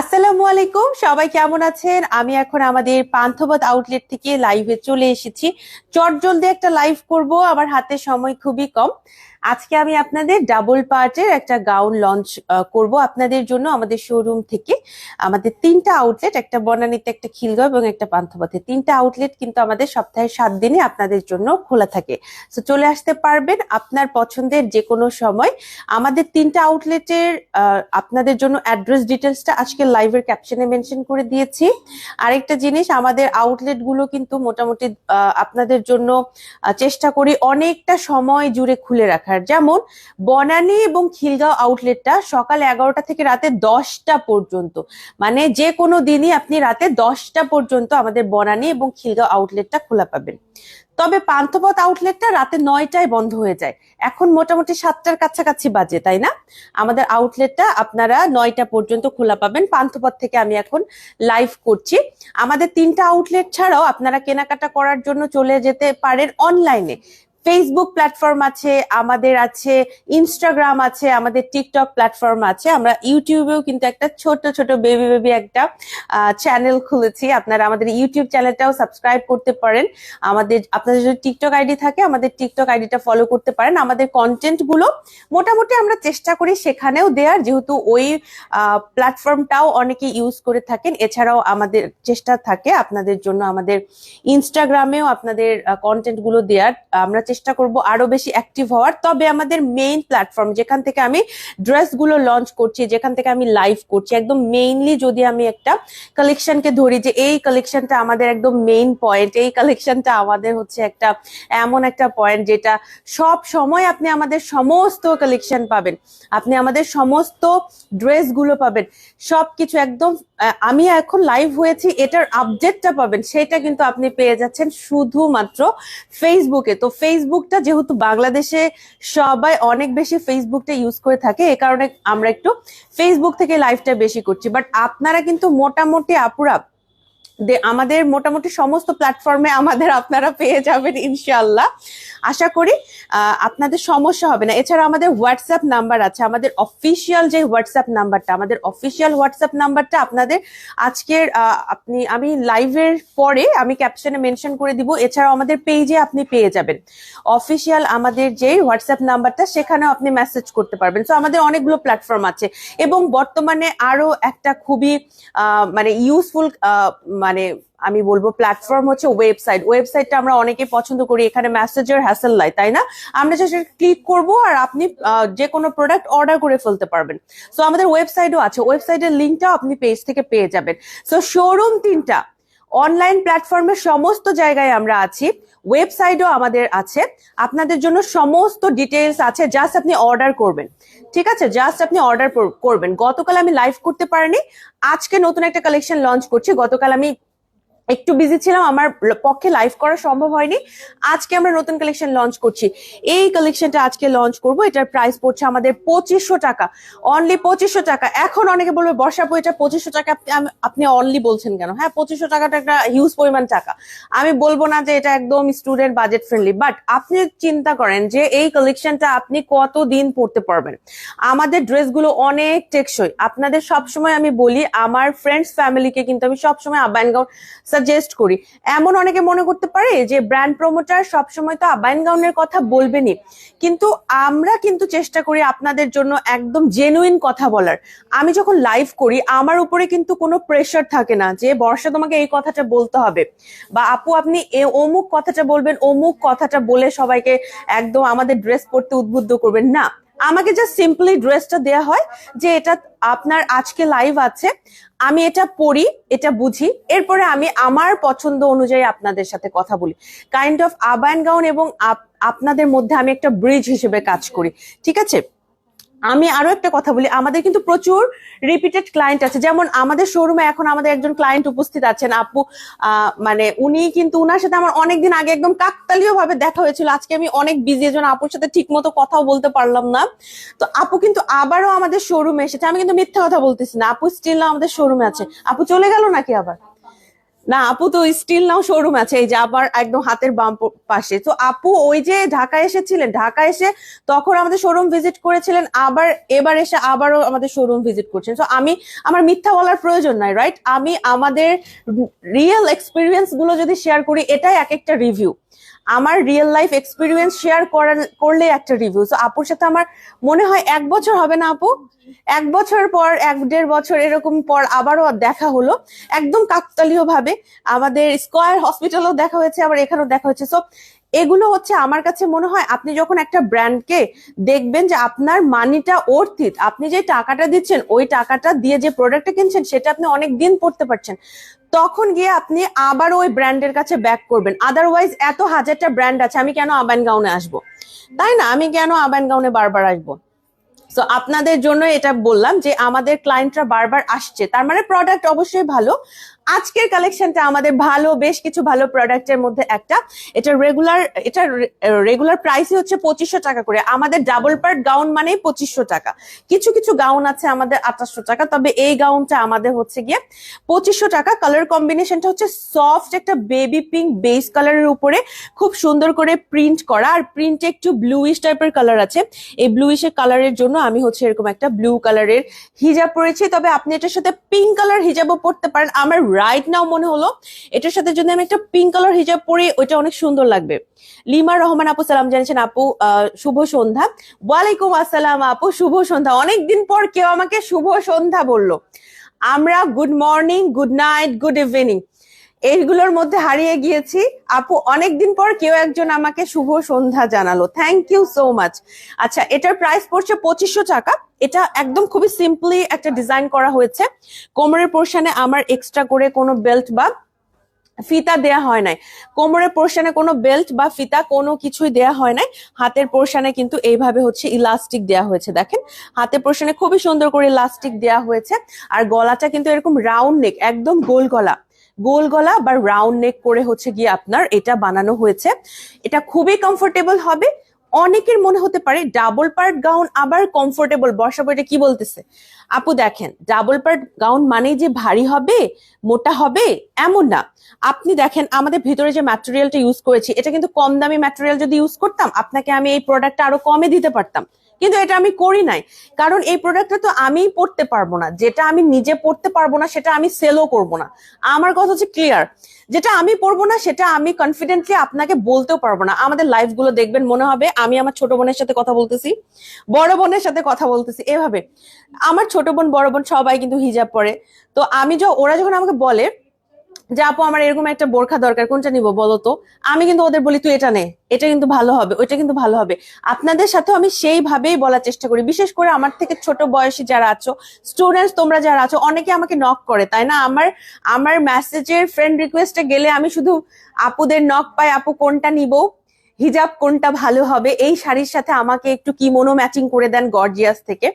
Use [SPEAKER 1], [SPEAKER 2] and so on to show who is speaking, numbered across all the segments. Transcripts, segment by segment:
[SPEAKER 1] আসসালামু আলাইকুম, সবাই কেমন আছেন? আমি এখন আমাদের পান্থবাদ আউটলেট থেকে লাইভে চলে এসেছি। চট জলদি একটা লাইভ করব, আমার হাতে সময় খুবই কম। আজকে আমি আপনাদের ডাবল পার্টের একটা গাউন লঞ্চ করব আপনাদের জন্য আমাদের শোরুম থেকে। আমাদের তিনটা আউটলেট একটা বনানীতে একটা খিলগাঁও এবং একটা পান্থপথে। তিনটা আউটলেট কিন্তু আমাদের সপ্তাহে সাত দিনে আপনাদের জন্য খোলা থাকে। তো চলে আসতে পারবেন আপনার পছন্দের যে কোনো সময়। আমাদের তিনটা আউটলেটের আপনাদের জন্য অ্যাড্রেস ডিটেলসটা আজকে লাইভের ক্যাপশনে মেনশন করে দিয়েছি। আরেকটা জিনিস, আমাদের আউটলেটগুলো কিন্তু মোটামুটি আপনাদের জন্য চেষ্টা করি অনেকটা সময় জুড়ে খুলে রাখার। যেমন, বনানী এবং খিলগাঁও আউটলেটটা সকাল এগারোটা থেকে রাতে দশটা পর্যন্ত। মানে যে কোনো দিনই আপনি রাতে দশটা পর্যন্ত আমাদের বনানী এবং খিলগাঁও আউটলেটটা খোলা পাবেন। তবে পান্থপথ আউটলেটটা রাতে নয়টায় বন্ধ হয়ে যায়। এখন মোটামুটি সাতটার কাছাকাছি বাজে, তাই না? আমাদের আউটলেটটা আপনারা নয়টা পর্যন্ত খোলা পাবেন। পান্থপথ থেকে আমি এখন লাইভ করছি। আমাদের তিনটা আউটলেট ছাড়াও আপনারা কেনাকাটা করার জন্য চলে যেতে পারেন অনলাইনে ফেসবুক প্ল্যাটফর্ম আছে, আমাদের আছে ইনস্টাগ্রাম আছে, আমাদের টিকটক প্ল্যাটফর্ম আছে। আমরা ইউটিউবেও কিন্তু একটা ছোট ছোট বেবি বেবি একটা চ্যানেল খুলেছি। আপনারা আমাদের ইউটিউব চ্যানেলটাও সাবস্ক্রাইব করতে পারেন। আমাদের, আপনাদের যদি টিকটক আইডি থাকে, আমাদের টিকটক আইডিটা ফলো করতে পারেন। আমাদের কন্টেন্টগুলো মোটামুটি আমরা চেষ্টা করি সেখানেও দেওয়ার। যেহেতু ওই প্ল্যাটফর্মটাও অনেকে ইউজ করে থাকেন, এছাড়াও আমাদের চেষ্টা থাকে আপনাদের জন্য আমাদের ইনস্টাগ্রামেও আপনাদের কন্টেন্টগুলো দেওয়ার। আমরা চেষ্টা করব আরও বেশি অ্যাক্টিভ হওয়ার। তবে আমাদের মেইন প্ল্যাটফর্ম যেখান থেকে আমি ড্রেসগুলো লঞ্চ করছি যেখান থেকে আমি লাইভ করছি একদম মেইনলি যদি আমি একটা কালেকশনকে ধরি যে এই কালেকশনটা আমাদের একদম মেইন পয়েন্ট এই কালেকশনটা আমাদের হচ্ছে একটা এমন একটা পয়েন্ট যেটা সব সময় আপনি আমাদের সমস্ত কালেকশন পাবেন। আপনি আমাদের সমস্ত ড্রেসগুলো পাবেন। সবকিছু একদম আহ, আমি এখন লাইভ হয়েছি এটার আপডেটটা পাবেন সেটা কিন্তু আপনি পেয়ে যাচ্ছেন শুধুমাত্র ফেসবুকে তো ফেসবুকটা যেহেতু বাংলাদেশে সবাই অনেক বেশি ফেসবুকটা ইউজ করে থাকে, এ কারণে আমরা একটু ফেসবুক থেকে লাইভটা বেশি করছি। বাট আপনারা কিন্তু মোটামুটি আপুরা আমাদের মোটামুটি সমস্ত প্ল্যাটফর্মে আমাদের আপনারা পেয়ে যাবেন ইনশাল্লাহ আশা করি আপনাদের সমস্যা হবে না। এছাড়া আমাদের হোয়াটসঅ্যাপ নাম্বার আছে। আমাদের অফিসিয়াল যে হোয়াটসঅ্যাপ নাম্বারটা আমাদের অফিসিয়াল হোয়াটসঅ্যাপ নাম্বারটা আপনাদের আজকের আপনি, আমি লাইভের পরে আমি ক্যাপশনে মেনশন করে দিব। এছাড়াও আমাদের পেজে আপনি পেয়ে যাবেন। অফিসিয়াল আমাদের যে হোয়াটসঅ্যাপ নাম্বারটা সেখানেও আপনি মেসেজ করতে পারবেন। সো আমাদের অনেকগুলো প্ল্যাটফর্ম আছে। এবং বর্তমানে আরও একটা খুবই মানে ইউজফুল মানে আমি বলব প্ল্যাটফর্ম হচ্ছে ওয়েবসাইট ওয়েবসাইটটা আমরা অনেকে পছন্দ করি। এখানে মেসেজের হ্যাসেল লাই তাই না? আমরা যে ক্লিক করব আর আপনি যে কোনো প্রোডাক্ট অর্ডার করে ফেলতে পারবেন। সো আমাদের ওয়েবসাইটও আছে। ওয়েবসাইটের লিঙ্কটাও আপনি পেজ থেকে পেয়ে যাবেন। সো শোরুম তিনটা। অনলাইন প্ল্যাটফর্মে সমস্ত জায়গায় আমরা আছি ওয়েবসাইটও আমাদের আছে। আপনাদের জন্য সমস্ত ডিটেলস আছে জাস্ট আপনি অর্ডার করবেন। ঠিক আছে? জাস্ট আপনি অর্ডার করবেন। গতকাল আমি লাইভ করতে পারিনি, আজকে নতুন একটা কালেকশন লঞ্চ করছি। গতকাল আমি একটু বিজি ছিলাম, আমার পক্ষে লাইভ করা সম্ভব হয়নি। আজকে আমরা নতুন কালেকশন লঞ্চ করছি। এই কালেকশনটা আজকে লঞ্চ করব, এটার প্রাইস পড়ছে আমাদের পঁচিশশো টাকা। অনলি পঁচিশশো টাকা। এখন অনেকে বলবে, বর্ষাপু, এটা পঁচিশশো টাকা? আপনি- অনলি বলছেন কেন? হ্যাঁ পঁচিশশো টাকাটা একটা হিউজ পরিমাণ টাকা। আমি বলব না যে এটা একদম স্টুডেন্ট বাজেট ফ্রেন্ডলি বাট আপনি চিন্তা করেন যে এই কালেকশনটা আপনি কতদিন পড়তে পারবেন। আমাদের ড্রেসগুলো অনেক টেকসই। আপনাদের সবসময় আমি বলি, আমার ফ্রেন্ডস ফ্যামিলিকে কিন্তু আমি সবসময় গাউন সাজেস্ট করি। এমন অনেকে মনে করতে পারে যে ব্র্যান্ড প্রমোটার সবসময় তো আবাইন গাউনের কথা বলবেনই। কিন্তু আমরা কিন্তু চেষ্টা করি আপনাদের জন্য একদম জেনুইন কথা বলার। আমি যখন লাইভ করি, আমার উপরে কিন্তু কোনো প্রেশার থাকে না যে, বর্ষা, তোমাকে এই কথাটা বলতে হবে। বা, আপু, আপনি এ, অমুক কথাটা বলবেন, অমুক কথাটা বলে সবাইকে একদম আমাদের ড্রেস পরতে উদ্বুদ্ধ করবেন। না। আমাকে জাস্ট সিম্পলি ড্রেসটা দেয়া হয় যে এটা আপনার আজকে লাইভ আছে, আমি এটা পড়ি, এটা বুঝি, এরপরে আমি আমার পছন্দ অনুযায়ী আপনাদের সাথে কথা বলি। কাইন্ড অফ আবায়ন গাউন এবং আপনাদের মধ্যে আমি একটা ব্রিজ হিসেবে কাজ করি। ঠিক আছে? আমি আরও একটা কথা বলি, আমাদের কিন্তু প্রচুর রিপিটেড ক্লায়েন্ট আছে। যেমন আমাদের শোরুমে এখন আমাদের একজন ক্লায়েন্ট উপস্থিত আছেন, আপু মানে উনি কিন্তু উনার সাথে আমার অনেকদিন আগে একদম কাকতালীয় ভাবে দেখা হয়েছিল। আজকে আমি অনেক বিজি এজন্য আপুর সাথে ঠিক মতো কথাও বলতে পারলাম না। তো আপু কিন্তু আবারও আমাদের শোরুমে এসেছে। আমি কিন্তু মিথ্যা কথা বলতেছি না। আপু স্টিল আমাদের শোরুমে আছে। আপু চলে গেল নাকি আবার? না, আপু তো স্টিল নাও শোরুম আছে, এই যে আবার একদম হাতের বাম পাশে। তো আপু ওই যে ঢাকায় এসেছিলেন ঢাকা এসে তখন আমাদের শোরুম ভিজিট করেছিলেন, আবার এবার এসে আবারও আমাদের শোরুম ভিজিট করছেন। তো আমি, আমার মিথ্যা বলার প্রয়োজন নাই রাইট আমি আমাদের রিয়েল এক্সপিরিয়েন্সগুলো যদি শেয়ার করি, এটাই এক একটা রিভিউ আমার রিয়েল লাইফ এক্সপিরিয়েন্স শেয়ার করলে একটা রিভিউ তো আপুর সাথে আমার মনে হয় এক বছর হবে না আপু? এক বছর পর, এক দেড় বছর এরকম পর আবারও দেখা হলো। একদম কাকতালীয় ভাবে আমাদের স্কোয়ার হসপিটালও দেখা হয়েছে, আবার এখানেও দেখা হয়েছে। সো এগুলো হচ্ছে আমার কাছে মনে হয় আপনি যখন একটা ব্র্যান্ডকে দেখবেন যে আপনার মানিটা অর্থিত, আপনি যে টাকাটা দিচ্ছেন, ওই টাকাটা দিয়ে যে প্রোডাক্টটা কিনছেন, সেটা আপনি অনেক দিন পড়তে পারছেন। তখন গিয়ে আপনি আবার ওই ব্র্যান্ডের কাছে ব্যাক করবেন। আদারওয়াইজ এত হাজারটা ব্র্যান্ড আছে, আমি কেন আবান গাউনে আসব? তাই না? আমি কেন আবান গাউনে বারবার আসব? তো আপনাদের জন্য এটা বললাম যে আমাদের ক্লায়েন্টরা বারবার আসছে। তার মানে প্রোডাক্ট অবশ্যই ভালো আজকের কালেকশনটা আমাদের ভালো, বেশ কিছু ভালো প্রোডাক্টের মধ্যে একটা। এটা রেগুলার এটা রেগুলার প্রাইসই হচ্ছে পঁচিশশো টাকা করে। আমাদের ডাবল পার্ট গাউন মানেই পঁচিশশো টাকা। কিছু কিছু গাউন আছে আমাদের আঠাশশো টাকা, তবে এই গাউনটা আমাদের হচ্ছে গিয়ে পঁচিশশো টাকা। কালার কম্বিনেশনটা হচ্ছে সফট একটা বেবি পিঙ্ক বেস কালারের উপরে, খুব সুন্দর করে প্রিন্ট করা। আর প্রিন্টে একটু ব্লুইশ টাইপের কালার আছে। এই ব্লুইশের কালারের জন্য আমি হচ্ছে এরকম একটা ব্লু কালারের হিজাব পরেছি। তবে আপনি এটার সাথে পিঙ্ক কালার হিজাবও পরতে পারেন। আমার রাইট নাও মনে হলো, এটার সাথে যদি আমি একটা পিঙ্ক কালার হিজাব পরি, ওইটা অনেক সুন্দর লাগবে। লিমা রহমান আপু, সালাম জানিয়েছেন, আপু শুভ সন্ধ্যা। ওয়ালাইকুম আসসালাম আপু, শুভ সন্ধ্যা। অনেকদিন পর কেউ আমাকে শুভ সন্ধ্যা বলল। আমরা good morning good night good evening এইগুলোর মধ্যে হারিয়ে গিয়েছি। আপু, অনেকদিন পর কেউ একজন আমাকে শুভ সন্ধ্যা জানালো। থ্যাংক ইউ সো মাচ আচ্ছা এটার প্রাইস পড়ছে পঁচিশশো টাকা। এটা একদম খুবই সিম্পলি একটা ডিজাইন করা হয়েছে। কোমরের পোর্শনে আমার এক্সট্রা করে কোনো বেল্ট বা ফিতা দেয়া হয় নাই। কোমরের পোর্শনে কোনো বেল্ট বা ফিতা কোনো কিছুই দেয়া হয় নাই। হাতের পোর্শনে কিন্তু এইভাবে হচ্ছে ইলাস্টিক দেয়া হয়েছে, দেখেন। হাতের পোর্শনে খুবই সুন্দর করে ইলাস্টিক দেয়া হয়েছে। আর গলাটা কিন্তু এরকম রাউন্ড নেক একদম গোল গলা। গোল গলা বা রাউন্ড নেক করে হচ্ছে গিয়ে আপনার এটা বানানো হয়েছে। এটা খুবই কমফোর্টেবল হবে। অনেকের মনে হতে পারে ডাবল পার্ট গাউন আবার কমফোর্টেবল বর্ষা বইটা কি বলতেছে? আপু দেখেন ডাবল পার্ট গাউন মানেই যে ভারী হবে, মোটা হবে, এমন না। আপনি দেখেন, আমাদের ভিতরে যে ম্যাটেরিয়ালটা ইউজ করেছি, এটা কিন্তু কম দামি ম্যাটেরিয়াল যদি ইউজ করতাম, আপনাকে আমি এই প্রোডাক্টটা আরও কমে দিতে পারতাম। কিন্তু এটা আমি করি নাই। কারণ এই প্রোডাক্টটা তো আমিই পড়তে পারব না। যেটা আমি নিজে পড়তে পারব না, সেটা আমি সেলও করব না। আমার কথা হচ্ছে ক্লিয়ার যেটা আমি পড়ব না, সেটা আমি কনফিডেন্টলি আপনাকে বলতেও পারব না। আমাদের লাইভগুলো দেখবেন, মনে হবে আমি আমার ছোট বোনের সাথে কথা বলতেছি, বড় বোনের সাথে কথা বলতেছি, এভাবে। আমার ছোট বোন, বড় বোন সবাই কিন্তু হিজাব পরে। তো আমি যখন ওরা যখন আমাকে বলে যে আপু, আমার এরকম একটা বোরখা দরকার, কোনটা নিব বলো তো? আমি কিন্তু ওদের বলি, তুই এটা নে, এটা কিন্তু ভালো হবে, ওইটা কিন্তু ভালো হবে। আপনাদের সাথে আমি সেইভাবেই বলার চেষ্টা করি। বিশেষ করে আমার থেকে ছোট বয়সী যারা আছো স্টুডেন্টস তোমরা যারা আছো, অনেকে আমাকে নক করে, তাই না? আমার আমার মেসেজের ফ্রেন্ড রিকোয়েস্টে গেলে আমি শুধু আপুদের নক পাই, আপু, কোনটা নিব? হিজাব কোনটা ভালো হবে? এই শাড়ির সাথে আমাকে একটু কিমোনো ম্যাচিং করে দেন গর্জিয়াস থেকে।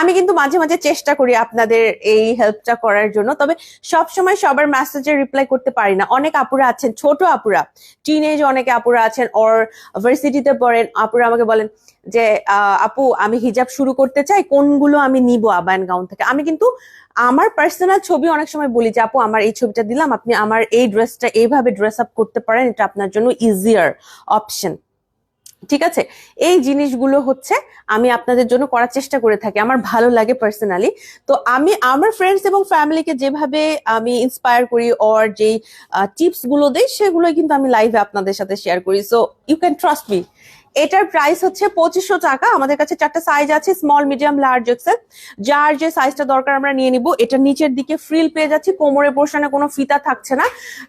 [SPEAKER 1] আমি কিন্তু মাঝে মাঝে চেষ্টা করি আপনাদের এই হেল্পটা করার জন্য, তবে সব সময় সবার মেসেজে রিপ্লাই করতে পারি না। অনেক আপুরা আছেন, ছোট আপুরা টিনেজ অনেকে আপুরা আছেন অর ভার্সিটিতে পড়েন, আপুরা আমাকে বলেন যে আপু, আমি হিজাব শুরু করতে চাই, কোনগুলো আমি নিব আবায়ন গাউন থেকে? আমি কিন্তু আমার পার্সোনাল ছবি অনেক সময় বলি যে, আপু, আমার এই ছবিটা দিলাম, আপনি আমার এই ড্রেসটা এইভাবে ড্রেস আপ করতে পারেন, এটা আপনার জন্য ইজিয়ার অপশন ঠিক আছে? এই জিনিসগুলো হচ্ছে আমি আপনাদের জন্য করার চেষ্টা করে থাকি, আমার ভালো লাগে পার্সোনালি তো আমি আমার ফ্রেন্ডস এবং ফ্যামিলিকে যেভাবে আমি ইন্সপায়ার করি ওর যেই টিপসগুলো দেই, সেগুলোই কিন্তু আমি লাইভে আপনাদের সাথে শেয়ার করি। So you can trust me এটার প্রাইস হচ্ছে পঁচিশশো টাকা। আমাদের কাছে চারটা সাইজ আছে স্মল মিডিয়াম লার্জ এক্সেল যার যে সাইজটা দরকার আমরা নিয়ে নিব, এটা নিচের দিকে ফ্রিল পেয়ে যাচ্ছি, কোমরের পোর্শনে কোনো ফিতা থাকছে না।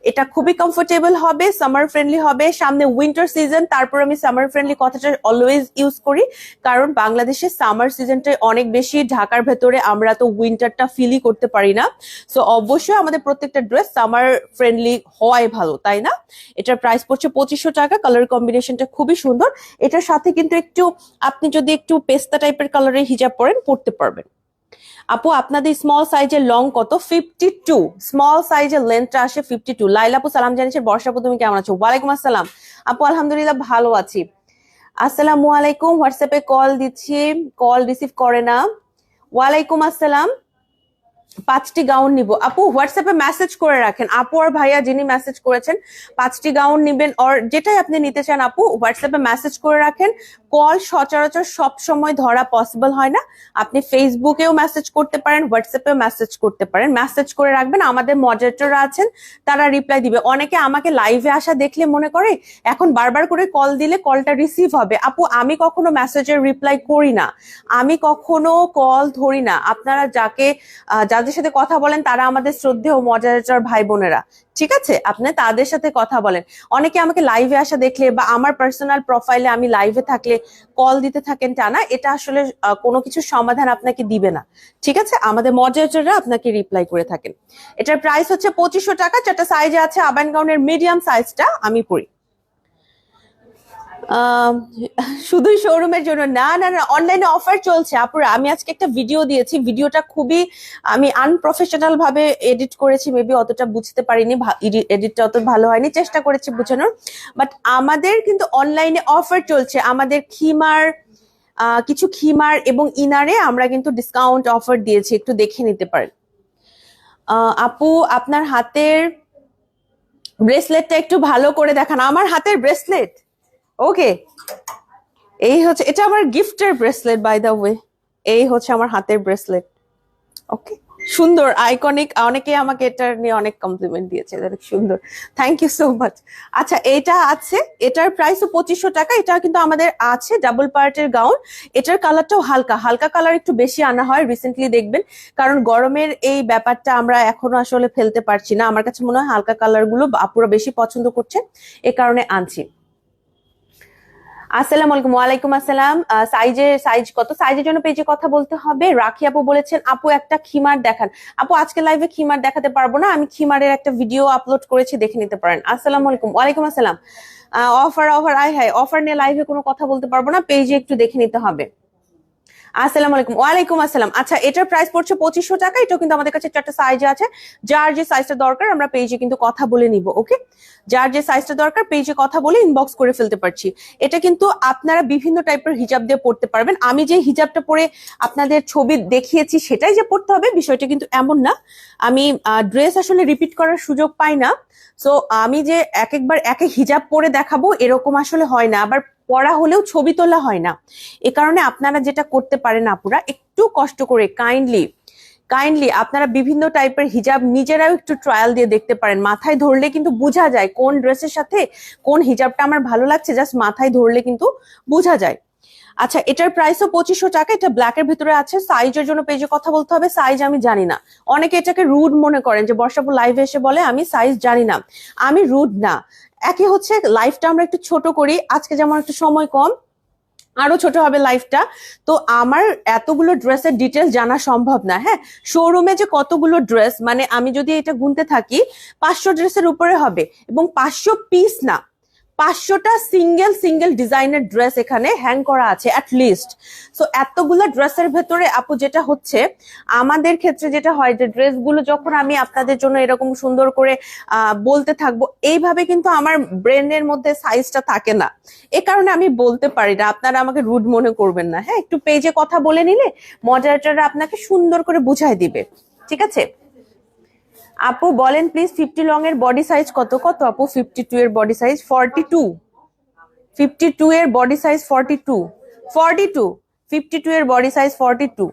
[SPEAKER 1] এটা খুবই কমফোর্টেবল হবে সামার ফ্রেন্ডলি হবে, সামনে উইন্টার সিজন তারপর আমি সামার ফ্রেন্ডলি কথাটা অলওয়েজ ইউজ করি। কারণ বাংলাদেশে সামার সিজনটা অনেক বেশি, ঢাকার ভেতরে আমরা তো উইন্টারটা ফিলই করতে পারি না। সো অবশ্যই আমাদের প্রত্যেকটা ড্রেস সামার ফ্রেন্ডলি হওয়াই ভালো, তাই না? এটার প্রাইস পড়ছে পঁচিশশো টাকা কালার কম্বিনেশনটা খুবই সুন্দর। এটার সাথে কিন্তু একটু, আপনি যদি একটু পেস্তা টাইপের কালারের হিজাব পরেন, পরতে পারবেন। আপু, আপনাদের স্মল সাইজের লং কত? ফিফটি টু স্মল সাইজের লেন্থটা আসে ফিফটি টু লাইলা আপু, সালাম জানিয়েছে বর্ষা তুমি কেমন আছো? ওয়ালাইকুম আসসালাম। আপু, আলহামদুলিল্লাহ ভালো আছি। আসসালামু আলাইকুম। হোয়াটসঅ্যাপে কল দিচ্ছি। কল রিসিভ করে না। ওয়ালাইকুম আসসালাম। পাঁচটি গাউন নিব। আপু হোয়াটসঅ্যাপে মেসেজ করে রাখেন। আপু আর ভাইয়া যিনি মেসেজ করেছেন, পাঁচটি গাউন নিবেন অর যেটাই আপনি নিতে চান, আপু হোয়াটসঅ্যাপে মেসেজ করে রাখেন। কল সচরাচর সব সময় ধরা পসিবল হয় না। আপনি ফেসবুকেও মেসেজ করতে পারেন হোয়াটসঅ্যাপেও মেসেজ করতে পারেন। মেসেজ করে রাখবেন, আমাদের মডারেটররা আছেন, তারা রিপ্লাই দিবে। অনেকে আমাকে লাইভে আসা দেখলে মনে করে, এখন বারবার করে কল দিলে কলটা রিসিভ হবে। আপু, আমি কখনো মেসেজের রিপ্লাই করি না। আমি কখনো কল ধরি না। আপনারা যাকে যাদের সাথে কথা বলেন, তারা আমাদের শ্রদ্ধেয় মজারেটার ভাই বোনেরা। ঠিক আছে? আপনি তাদের সাথে কথা বলেন। অনেকে আমাকে লাইভে আসা দেখলে বা আমার পার্সোনাল প্রোফাইলে আমি লাইভে থাকলে কল দিতে থাকেন টানা এটা আসলে কোনো কিছু সমাধান আপনাকে দিবে না। ঠিক আছে? আমাদের মডারেটররা আপনাকে রিপ্লাই করে থাকেন। এটার প্রাইস হচ্ছে পঁচিশশো টাকা চারটা সাইজে আছে আবান গাউনের মিডিয়াম সাইজটা আমি আম, শুধুই শোরুমের জন্য। না না না অনলাইনে অফার চলছে। আপুরা, আমি আজকে একটা ভিডিও দিয়েছি। ভিডিওটা খুবই, আমি আনপ্রফেশনাল ভাবে এডিট করেছি। মেবি অতটা বুঝতে পারিনি এডিটটা অত ভালো হয়নি। চেষ্টা করেছি বোঝানোর। বাট আমাদের কিন্তু অনলাইনে অফার চলছে। আমাদের খিমার কিছু খিমার এবং ইনারে আমরা কিন্তু ডিসকাউন্ট অফার দিয়েছি। একটু দেখে নিতে পারেন। আপু, আপনার হাতের ব্রেসলেটটা একটু ভালো করে দেখান। আমার হাতের ব্রেসলেট ওকে এই হচ্ছে, এটা আমার গিফটের ব্রেসলেট বাই দ্য ওয়ে এই হচ্ছে আমার হাতের ব্রেসলেট ওকে সুন্দর আইকনিক অনেকে আমাকে এটা নিয়ে অনেক কমপ্লিমেন্ট দিয়েছে সুন্দর। থ্যাংক ইউ সো মাচ আচ্ছা এটা আছে, এটার প্রাইসও পঁচিশশো টাকা, এটা কিন্তু আমাদের আছে ডাবল পার্টের গাউন এটার কালারটাও হালকা হালকা কালার একটু বেশি আনা হয় রিসেন্টলি দেখবেন, কারণ গরমের এই ব্যাপারটা আমরা এখনও আসলে ফেলতে পারছি না। আমার কাছে মনে হয় হালকা কালারগুলো আপুরা বেশি পছন্দ করছে, এ কারণে আনছি। আসসালামু আলাইকুম, ওয়ালাইকুম আসসালাম। সাইজের সাইজ কত? সাইজের জন্য পেজে কথা বলতে হবে। রাখি আপু বলেছেন, আপু একটা খিমার দেখান। আপু, আজকে লাইভে খিমার দেখাতে পারব না। আমি খিমারের একটা ভিডিও আপলোড করেছি, দেখে নিতে পারেন। আসসালাম আলাইকুম, ওয়ালাইকুম আসসালাম। Offer offer I high offer নিয়ে লাইভে কোনো কথা বলতে পারব না। পেজে একটু দেখে নিতে হবে। আসসালামু আলাইকুম। ওয়ালাইকুম আসসালাম। আচ্ছা এটার প্রাইস পড়ছে পঁচিশশো টাকা। এটাও কিন্তু আমাদের কাছে চারটা সাইজ আছে। যার যে সাইজটা দরকার, আমরা পেজে কিন্তু কথা বলে নিব ওকে যার যে সাইজটা দরকার পেজে কথা বলে ইনবক্স করে ফেলতে পারছি। এটা কিন্তু আপনারা বিভিন্ন টাইপের হিজাব দিয়ে পড়তে পারবেন। আমি যে হিজাবটা পরে আপনাদের ছবি দেখিয়েছি, সেটাই যে পড়তে হবে, বিষয়টা কিন্তু এমন না। আমি ড্রেস আসলে রিপিট করার সুযোগ পাই না। সো আমি যে এক একবার এক এক হিজাব পরে দেখাবো, এরকম আসলে হয় না। আবার পড়া হলেও ছবি তোলা হয় না। এ কারণে আপনারা যেটা করতে পারেন আপুরা, একটু কষ্ট করে কাইন্ডলি কাইন্ডলি আপনারা বিভিন্ন টাইপের হিজাব নিজেরাও একটু ট্রায়াল দিয়ে দেখতে পারেন। মাথায় ধরলে কিন্তু বোঝা যায় কোন ড্রেসের সাথে কোন হিজাবটা আমার ভালো লাগছে জাস্ট মাথায় ধরলে কিন্তু বোঝা যায়। আচ্ছা এটার প্রাইসও পঁচিশশো টাকা, এটা ব্ল্যাকের ভিতরে আছে সাইজের জন্য পেজে কথা বলতে হবে সাইজ আমি জানি না। অনেকে এটাকে রুড মনে করেন যে বর্ষাপুর লাইভে এসে বলে, আমি সাইজ জানি না। আমি রুড না। একই হচ্ছে লাইফটা আমরা একটু ছোট করি, আজকে যেমন একটু সময় কম, আরও ছোট হবে লাইফটা তো আমার এতগুলো ড্রেসের ডিটেলস জানা সম্ভব না হ্যাঁ? শোরুমে যে কতগুলো ড্রেস মানে আমি যদি এটা গুনতে থাকি, পাঁচশো ড্রেসের উপরে হবে এবং পাঁচশো পিস না পাঁচশোটা সিঙ্গেল সিঙ্গেল ডিজাইনের ড্রেস এখানে হ্যাং করা আছে অ্যাট লিস্ট সো এতগুলো ড্রেসের ভেতরে আপু যেটা হচ্ছে, আমাদের ক্ষেত্রে যেটা হয় যে, ড্রেসগুলো যখন আমি আপনাদের জন্য এরকম সুন্দর করে বলতে থাকব, এইভাবে কিন্তু আমার ব্রেনের মধ্যে সাইজটা থাকে না। এ কারণে আমি বলতে পারি না, আপনারা আমাকে রুড মনে করবেন না। হ্যাঁ একটু পেজে কথা বলে নিলে মডারেটাররা আপনাকে সুন্দর করে বুঝাই দিবে। ঠিক আছে? আপু বলেন প্লিজ ফিফটি লং এর বডি সাইজ কত? কত আপু? ফিফটি টু এর body size forty two fifty two এর body size forty two forty two fifty two এর body size forty two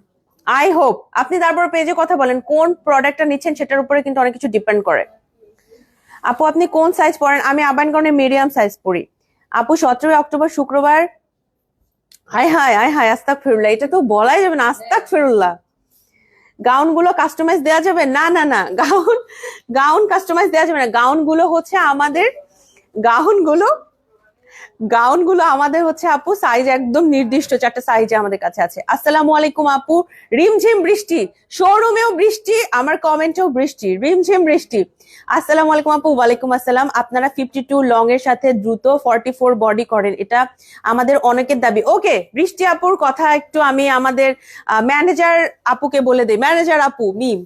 [SPEAKER 1] I hope আপনি তারপর পেজে কথা বলেন, কোন প্রোডাক্টটা নিচ্ছেন সেটার উপরে কিন্তু অনেক কিছু ডিপেন্ড করে। আপু, আপনি কোন সাইজ পরেন আমি আবানগণের মিডিয়াম সাইজ পরি আপু, সতেরোই অক্টোবর, শুক্রবার। হাই হাই হাই হাই আস্তাক ফিরুল্লাহ এটা তো বলাই যাবে না আস্তাক ফিরুল্লাহ গাউনগুলো কাস্টমাইজ দেওয়া যাবে? না না না। গাউন গাউন কাস্টমাইজ দেওয়া যাবে না। গাউনগুলো হচ্ছে আমাদের গাউনগুলো গাউনগুলো আমাদের হচ্ছে আপু সাইজ একদম নির্দিষ্ট, চারটা সাইজে আমাদের কাছে আছে। আসসালামু আলাইকুম আপু। রিমঝিম বৃষ্টি, শোরুমেও বৃষ্টি, আমার কমেন্টেও বৃষ্টি, রিমঝিম বৃষ্টি। আসসালামু আলাইকুম আপু, ওয়ালাইকুম আসসালাম। আপনারা ফিফটি টু লং এর সাথে দ্রুত ফর্টি ফোর বডি করেন। এটা আমাদের অনেকের দাবি। ওকে, বৃষ্টি আপুর কথা একটু আমি আমাদের ম্যানেজার আপুকে বলে দিই। ম্যানেজার আপু মিম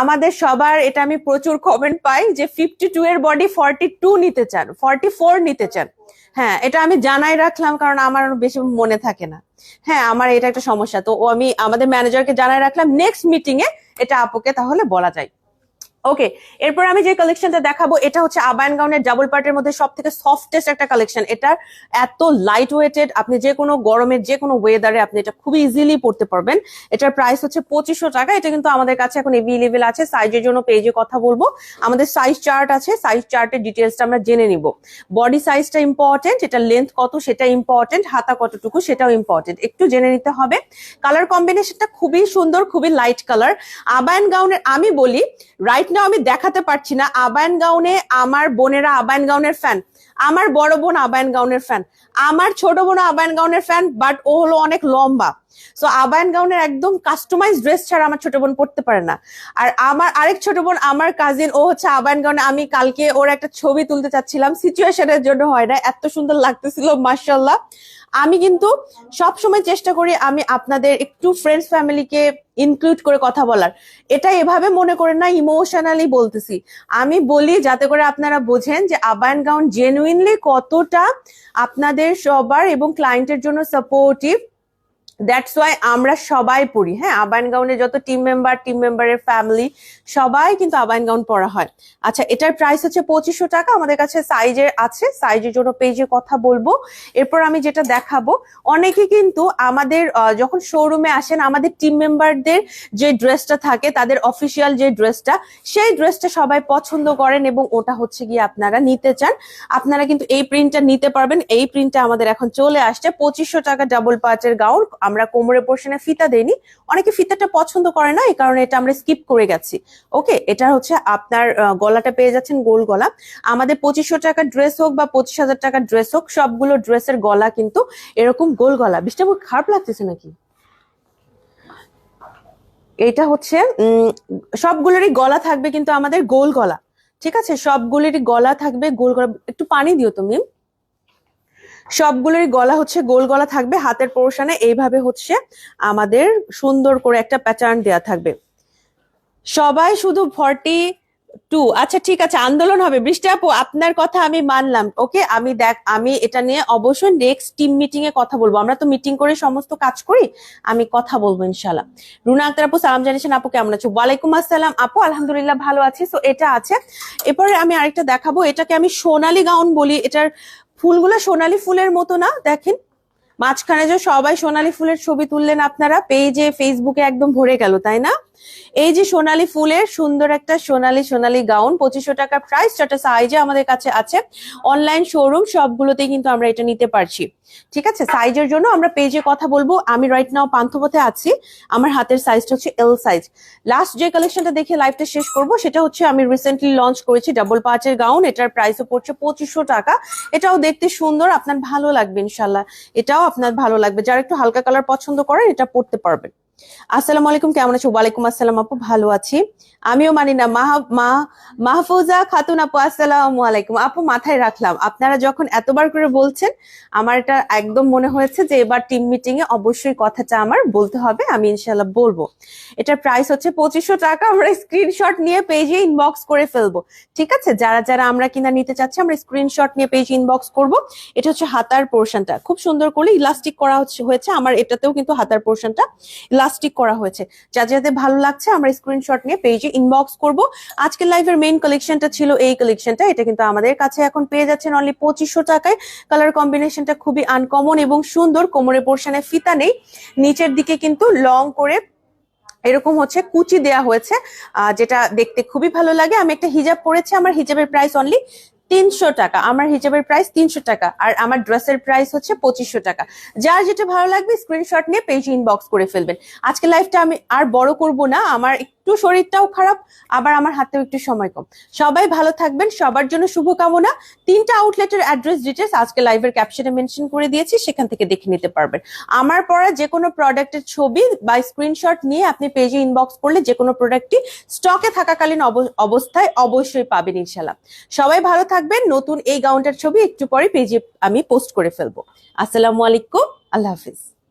[SPEAKER 1] আমাদের সবার, এটা আমি প্রচুর কমেন্ট পাই যে ফিফটি টু এর বডি ফর্টি টু নিতে চান ফর্টি ফোর নিতে চান। হ্যাঁ এটা আমি জানাই রাখলাম কারণ আমার বেশি মনে থাকে না। হ্যাঁ আমার এটা একটা সমস্যা। তো আমি আমাদের ম্যানেজারকে জানাই রাখলাম নেক্সট মিটিং এ এটা আপুকে তাহলে বলা যায়। ওকে এরপর আমি যে কালেকশনটা দেখাবো, এটা হচ্ছে আবায়ন গাউনের ডাবল পার্টের মধ্যে সব থেকে সফটেস্ট একটা কালেকশন এটা এত লাইট ওয়েটেড আপনি যে কোনো গরমের যে কোনো ওয়েদারে আপনি এটা খুবই ইজিলি পড়তে পারবেন। এটার প্রাইস হচ্ছে পঁচিশশো টাকা। এটা কিন্তু আমাদের কাছে এখন এভেলেবেল আছে। সাইজের জন্য পেজে কথা বলব। আমাদের সাইজ চার্ট আছে। সাইজ চার্টের ডিটেলসটা আমরা জেনে নিব। বডি সাইজটা ইম্পর্টেন্ট এটা লেন্থ কত সেটা ইম্পর্টেন্ট হাতা কতটুকু সেটাও ইম্পর্টেন্ট একটু জেনে নিতে হবে। কালার কম্বিনেশনটা খুবই সুন্দর, খুবই লাইট কালার আবায়ন গাউনের, আমি বলি রাইট নাও আমি দেখাতে পারছি না। আবায়ন গাউনে আমার বোনেরা আবায়ন গাউনের ফ্যান আমার বড় বোন আবায়ন গাউনের ফ্যান আমার ছোট বোন আবায়ন গাউনের ফ্যান বাট ও হলো অনেক লম্বা। সো আবায়ন গাউনের একদম কাস্টমাইজ ড্রেস ছাড়া আমার ছোট বোন পড়তে পারে না। আর আমার আরেক ছোট বোন, আমার কাজিন ও হচ্ছে আবায়ন গাউনে। আমি কালকে ওর একটা ছবি তুলতে চাচ্ছিলাম। সিচুয়েশনের জন্য হয় না। এত সুন্দর লাগতেছিল মার্শাল্লাহ আমি কিন্তু সব সময় চেষ্টা করি আমি আপনাদের একটু ফ্রেন্ডস ফ্যামিলিকে ইনক্লুড করে কথা বলার। এটা এভাবে মনে করে না ইমোশনালি বলতেছি। আমি বলি যাতে করে আপনারা বোঝেন যে আবায়ন গাউন জেনুইনলি কতটা আপনাদের সবার এবং ক্লায়েন্টের জন্য সাপোর্টিভ দ্যাটস ওয়াই আমরা সবাই পড়ি। হ্যাঁ আবায়ন গাউনের যত টিম মেম্বার টিম মেম্বারের ফ্যামিলি সবাই কিন্তু আবায়ন গাউন পরা হয়। আচ্ছা এটার প্রাইস হচ্ছে পঁচিশশো টাকা। আমাদের কাছে সাইজের আছে। সাইজের জন্য পেজে কথা বলব। এরপর আমি যেটা দেখাবো, অনেকে কিন্তু আমাদের যখন শোরুমে আসেন, আমাদের টিম মেম্বারদের যে ড্রেসটা থাকে, তাদের অফিসিয়াল যে ড্রেসটা সেই ড্রেসটা সবাই পছন্দ করেন এবং ওটা হচ্ছে গিয়ে আপনারা নিতে চান। আপনারা কিন্তু এই প্রিন্টটা নিতে পারবেন। এই প্রিন্টটা আমাদের এখন চলে আসছে। পঁচিশশো টাকা ডাবল পাঁচের গাউন আমরা কোমরের পোর্শনে ফিতা দেইনি। অনেকে ফিতাটা পছন্দ করে না, এই কারণে এটা আমরা স্কিপ করে গেছি। ওকে এটা হচ্ছে আপনার গলাটা পেয়ে যাচ্ছেন গোল গলা। আমাদের পঁচিশশো টাকার ড্রেস হোক বা পঁচিশ হাজার টাকার ড্রেস হোক, সবগুলো ড্রেসের গলা কিন্তু এরকম গোল গলা। বিষটা খুব খারাপ লাগতেছে নাকি? এটা হচ্ছে সবগুলোরই গলা থাকবে কিন্তু আমাদের গোল গলা। ঠিক আছে? সবগুলোরই গলা থাকবে গোল গলা। একটু পানি দিও তুমি সবগুলোরই গলা হচ্ছে গোল গলা থাকবে, হাতের পোর্শনে এইভাবে হচ্ছে আমাদের সুন্দর করে একটা প্যাটার্ন দেয়া থাকবে। সবাই শুধু ফর্টি টু আচ্ছা ঠিক আছে, আন্দোলন হবে। বৃষ্টি আপু, আপনার কথা আমি মানলাম, ওকে? আমি দেখ, আমি এটা নিয়ে অবশ্যই নেক্সট টিম মিটিং এ কথা বলব। আমরা তো মিটিং করে সমস্ত কাজ করি, আমি কথা বলব ইনশাল্লাহ রুনা আক্তার আপু, সালাম জানিয়েছেন, আপু কেমন আছো? ওয়ালাইকুম আসসালাম। আপু, আলহামদুলিল্লাহ ভালো আছি। তো এটা আছে। এরপরে আমি আরেকটা দেখাবো, এটাকে আমি সোনালী গাউন বলি। এটার ফুলগুলো সোনালী ফুলের মতো না, দেখেন। মাঝখানে যে সবাই সোনালী ফুলের ছবি তুললেন আপনারা পেজে ফেসবুকে একদম ভরে গেল, তাই না? এই যে সোনালী ফুলের সুন্দর একটা সোনালী সোনালী গাউন, পঁচিশশো টাকার প্রাইস যেটা সাইজে আমাদের কাছে আছে। অনলাইন শোরুম সবগুলোতেই কিন্তু আমরা এটা নিতে পারছি। ঠিক আছে? সাইজের জন্য আমরা পেজে কথা বলব। আমি রাইট নাও পান্থপথে আছি। আমার হাতের সাইজটা হচ্ছে এল সাইজ লাস্ট যে কালেকশনটা দেখে লাইভটা শেষ করব, সেটা হচ্ছে আমি রিসেন্টলি লঞ্চ করেছি ডাবল পাঁচের গাউন এটার প্রাইসও পড়ছে পঁচিশশো টাকা। এটাও দেখতে সুন্দর। আপনার ভালো লাগবে ইনশাল্লাহ এটাও আপনার ভালো লাগবে। যারা একটু হালকা কালার পছন্দ করেন, এটা পড়তে পারবেন। আসসালামু আলাইকুম, কেমন আছো? ওয়ালাইকুম আসসালাম আপু, ভালো আছি। আমিও মানি না মাহফুজা, খাতুন আপু, আসসালামু আলাইকুম। আপু, মাথায় রাখলাম, আপনারা যখন এতবার করে বলছেন, আমার এটা একদম মনে হয়েছে যে এবার টিম মিটিং এ অবশ্যই কথাটা আমার বলতে হবে, আমি ইনশাল্লাহ বলব। এটার প্রাইস হচ্ছে পঁচিশশো টাকা, আমরা স্ক্রিনশট নিয়ে পেজে ইনবক্স করে ফেলব। ঠিক আছে? যারা যারা আমরা কিনা নিতে চাচ্ছি, আমরা স্ক্রিনশট নিয়ে পেজে ইনবক্স করব। এটা হচ্ছে হাতার পোর্শনটা খুব সুন্দর করে ইলাস্টিক করা হচ্ছে, হয়েছে। আমার এটাতেও কিন্তু হাতার পোর্শনটা ইলাস্টিক করা হয়েছে। যা যাতে ভালো লাগছে, আমরা স্ক্রিনশট নিয়ে পেজে ইনবক্স করব। আজকের লাইভের মেইন কালেকশনটা ছিল এই কালেকশনটা এটা কিন্তু আমাদের কাছে এখন পেয়ে যাচ্ছেন অনলি পঁচিশশো টাকায়। কালার কম্বিনেশনটা খুবই আনকমন এবং সুন্দর, কোমরে পোর্শনে ফিতা নেই। নিচের দিকে কিন্তু লং করে এরকম হচ্ছে কুচি দেয়া হয়েছে যেটা দেখতে খুবই ভালো লাগে। আমি একটা হিজাব পরেছি, আমার হিজাবের প্রাইস অনলি তিনশো টাকা। আমার হিজাবের প্রাইস তিনশো টাকা, আর আমার ড্রেসের প্রাইস হচ্ছে পঁচিশশো টাকা। যার যেটা ভালো লাগবে স্ক্রিনশট নিয়ে পেজ ইনবক্স করে ফেলবেন। আজকে লাইফটা আমি আর বড় করব না, আমার একটু শরীরটাও খারাপ, আবার আমার হাতেও একটু সময় কম। সবাই ভালো থাকবেন, সবার জন্য শুভকামনা। তিনটা আউটলেটের অ্যাড্রেস ডিটেলস আজকে লাইভের ক্যাপশনে মেনশন করে দিয়েছি, সেখান থেকে দেখে নিতে পারবেন। আমার পরা যে কোনো প্রোডাক্টের ছবি বা স্ক্রিনশট নিয়ে আপনি পেজে ইনবক্স করলে যে কোনো প্রোডাক্টটি স্টকে থাকাকালীন অব- অবস্থায় অবশ্যই পাবেন ইনশাল্লাহ সবাই ভালো থাকবেন, নতুন এই গাউনটার ছবি একটু পরে পেজে আমি পোস্ট করে ফেলব। আসসালামু আলাইকুম, আল্লাহ হাফিজ।